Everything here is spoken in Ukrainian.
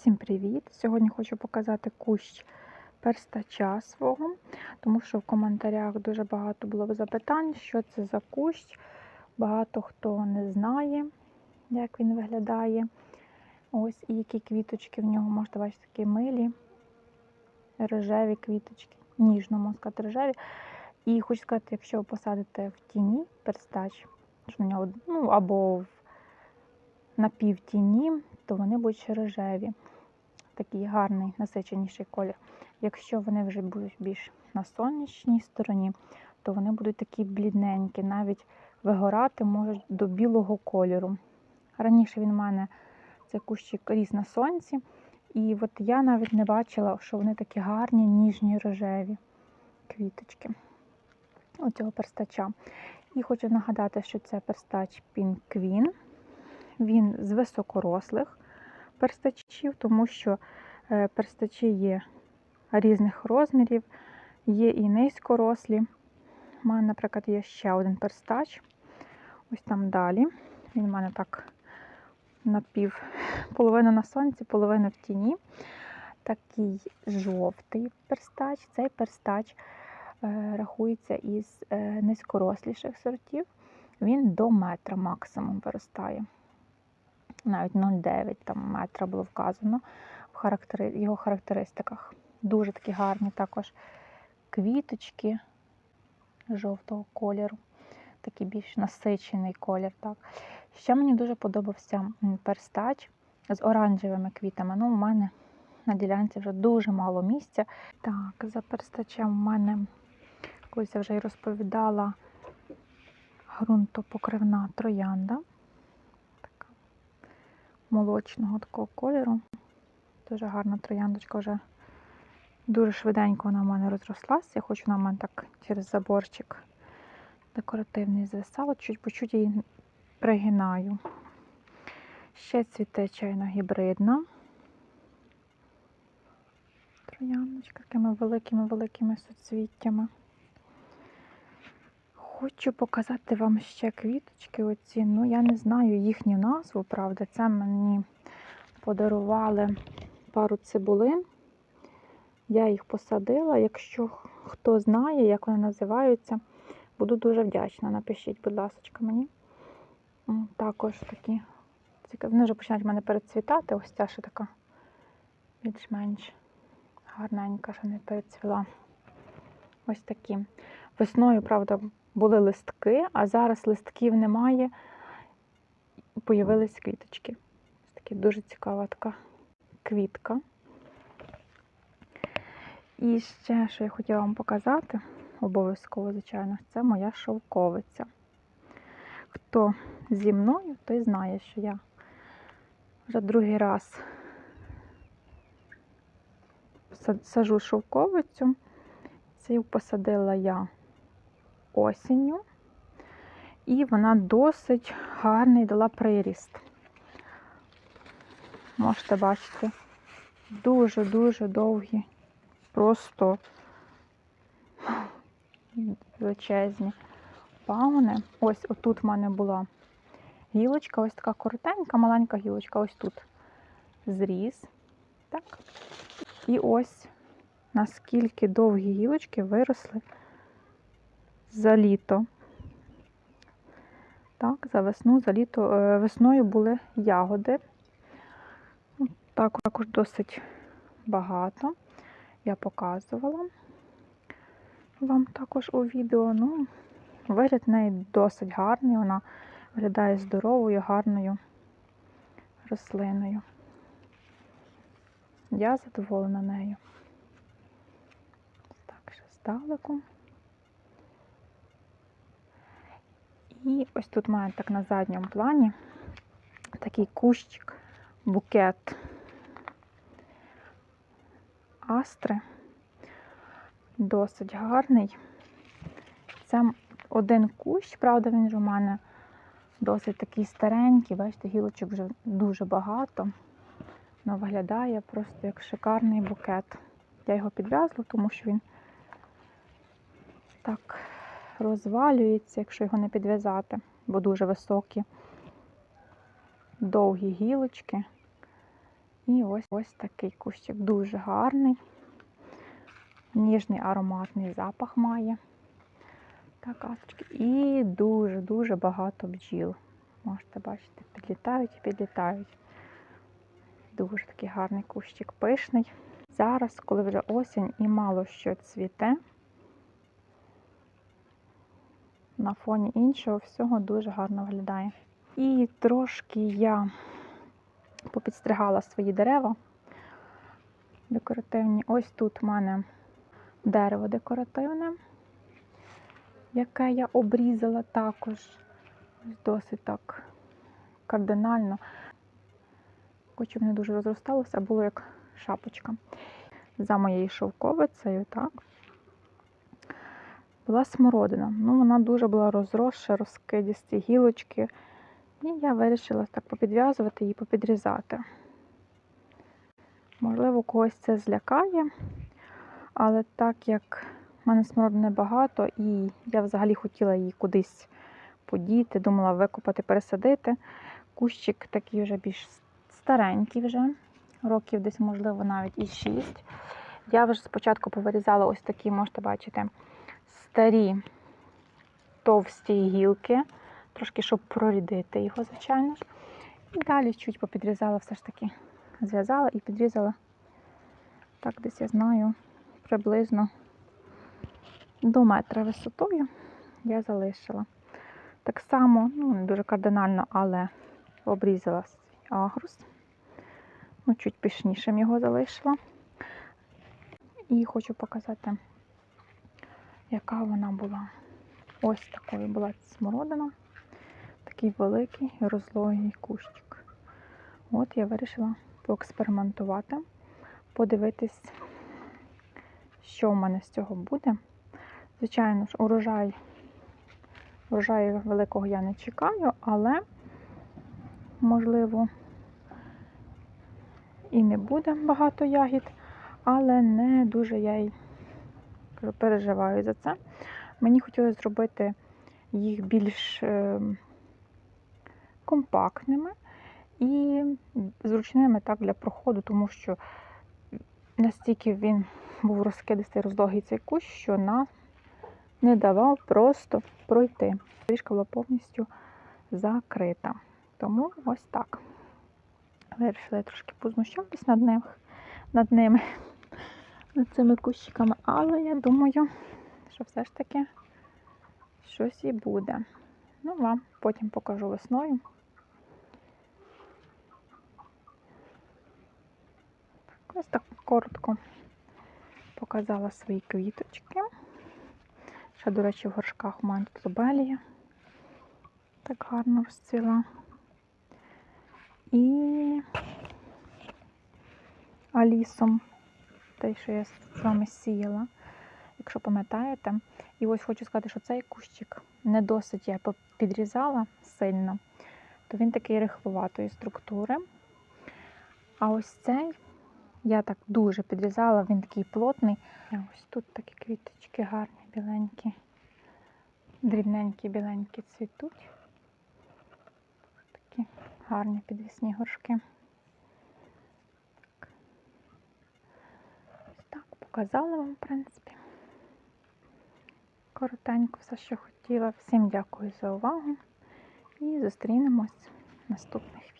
Всім привіт! Сьогодні хочу показати кущ перстача свого, тому що в коментарях дуже багато було запитань, що це за кущ. Багато хто не знає, як він виглядає. Ось і які квіточки в нього можете бачити такі милі, рожеві квіточки, ніжно можна сказати, рожеві. І хочу сказати, якщо ви посадите в тіні перстач, що в нього, ну або в напівтіні, то вони будуть ще рожеві. Такий гарний насиченіший колір. Якщо вони вже будуть більш на сонячній стороні, то вони будуть такі блідненькі, навіть вигорати можуть до білого кольору. Раніше він в мене цей кущик ріс на сонці, і от я навіть не бачила, що вони такі гарні, ніжні, рожеві квіточки оцього перстача. І хочу нагадати, що це перстач Пінквін. Він з високорослих перстачів, тому що е, перстачі є різних розмірів, є і низькорослі. У мене, наприклад, є ще один перстач. Ось там далі. Він у мене так напів, половина на сонці, половина в тіні. Такий жовтий перстач. Цей перстач е, рахується із е, низькоросліших сортів. Він до метра максимум виростає навіть 0,9 там метра було вказано в характери... його характеристиках. Дуже такі гарні також квіточки жовтого кольору, такий більш насичений колір. Так. Ще мені дуже подобався перстач з оранжевими квітами. Ну, у мене на ділянці вже дуже мало місця. Так, за перстачем у мене, колись я вже й розповідала, ґрунтопокривна троянда молочного такого кольору. Дуже гарна трояндочка вже дуже швиденько вона в мене розрослася. Я хочу вона в мене так через заборчик декоративний звисала, чуть по чуть її пригинаю. Ще цвіте чайно гібридна. Трояндочка такими великими-великими суцвіттями. Хочу показати вам ще квіточки оці. Ну, я не знаю їхню назву, правда. Це мені подарували пару цибулин. Я їх посадила. Якщо хто знає, як вони називаються, буду дуже вдячна. Напишіть, будь ласка, мені. Також такі. Вони вже починають в мене перецвітати. Ось ця ще така більш-менш гарненька, що не перецвіла. Ось такі. Весною, правда, були листки, а зараз листків немає. Появились квіточки. Ось такі дуже цікава така квітка. І ще, що я хотіла вам показати, обов'язково, звичайно, це моя шовковиця. Хто зі мною, той знає, що я вже другий раз сажу шовковицю. Цю посадила я осінню, і вона досить гарний дала приріст. Можете бачити, дуже-дуже довгі, просто величезні пауни. Ось отут в мене була гілочка, ось така коротенька, маленька гілочка, ось тут зріз. Так. І ось наскільки довгі гілочки виросли за літо. Так, за весну, за літо. Е, весною були ягоди. Ну, так, також досить багато. Я показувала вам також у відео. Ну, Вигляд в неї досить гарний, вона виглядає здоровою, гарною рослиною. Я задоволена нею. Так, ще здалеку. І ось тут має так на задньому плані такий кущик, букет астри. Досить гарний. Це один кущ, правда, він ж у мене досить такий старенький, бачите, гілочок вже дуже багато. Воно виглядає просто як шикарний букет. Я його підв'язла, тому що він так розвалюється, якщо його не підв'язати, бо дуже високі, довгі гілочки. І ось ось такий кущик дуже гарний. Ніжний ароматний запах має. Так. І дуже-дуже багато бджіл. Можете бачити, підлітають і підлітають. Дуже такий гарний кущик, пишний. Зараз, коли вже осінь і мало що цвіте, на фоні іншого всього дуже гарно виглядає. І трошки я попідстригала свої дерева декоративні. Ось тут в мене дерево декоративне, яке я обрізала також досить так кардинально. Хоч щоб не дуже розросталося, а було як шапочка. За моєю шовковицею, так, була смородина. Ну, вона дуже була розросша, розкидісті гілочки. І я вирішила так попідв'язувати і попідрізати. Можливо, когось це злякає, але так як в мене смородини багато, і я взагалі хотіла її кудись подіти, думала викопати, пересадити. Кущик такий вже більш старенький вже, років десь, можливо, навіть і 6. Я вже спочатку повирізала ось такі, можете бачити, старі товсті гілки, трошки, щоб прорідити його, звичайно ж. І далі чуть попідрізала, все ж таки зв'язала і підрізала. Так, десь я знаю, приблизно до метра висотою я залишила. Так само, ну, не дуже кардинально, але обрізала свій агрус. Ну, чуть пишнішим його залишила. І хочу показати, яка вона була. Ось такою була смородина. Такий великий розлогий кущик. От я вирішила поекспериментувати, подивитись, що в мене з цього буде. Звичайно ж, урожай, урожаю великого я не чекаю, але, можливо, і не буде багато ягід, але не дуже я й переживаю за це. Мені хотілося зробити їх більш е, компактними і зручними так для проходу, тому що настільки він був розкидистий, розлогий цей кущ, що нам не давав просто пройти. Трішка була повністю закрита. Тому ось так. Вирішила трошки познущатись над ним, над ними, цими кущиками, але я думаю, що все ж таки щось і буде. Ну, вам потім покажу весною. Ось так коротко показала свої квіточки. Ще, до речі, в горшках у мене тут лобелія. Так гарно розцвіла. І алісом, те, що я з вами сіяла, якщо пам'ятаєте. І ось хочу сказати, що цей кущик не досить я підрізала сильно, то він такий рихловатої структури. А ось цей я так дуже підрізала, він такий плотний. Ось тут такі квіточки гарні, біленькі, дрібненькі, біленькі цвітуть. Такі гарні підвісні горшки. Так. Ось так, показала вам, в принципі. Коротенько все, що хотіла. Всім дякую за увагу і зустрінемось в наступних відео.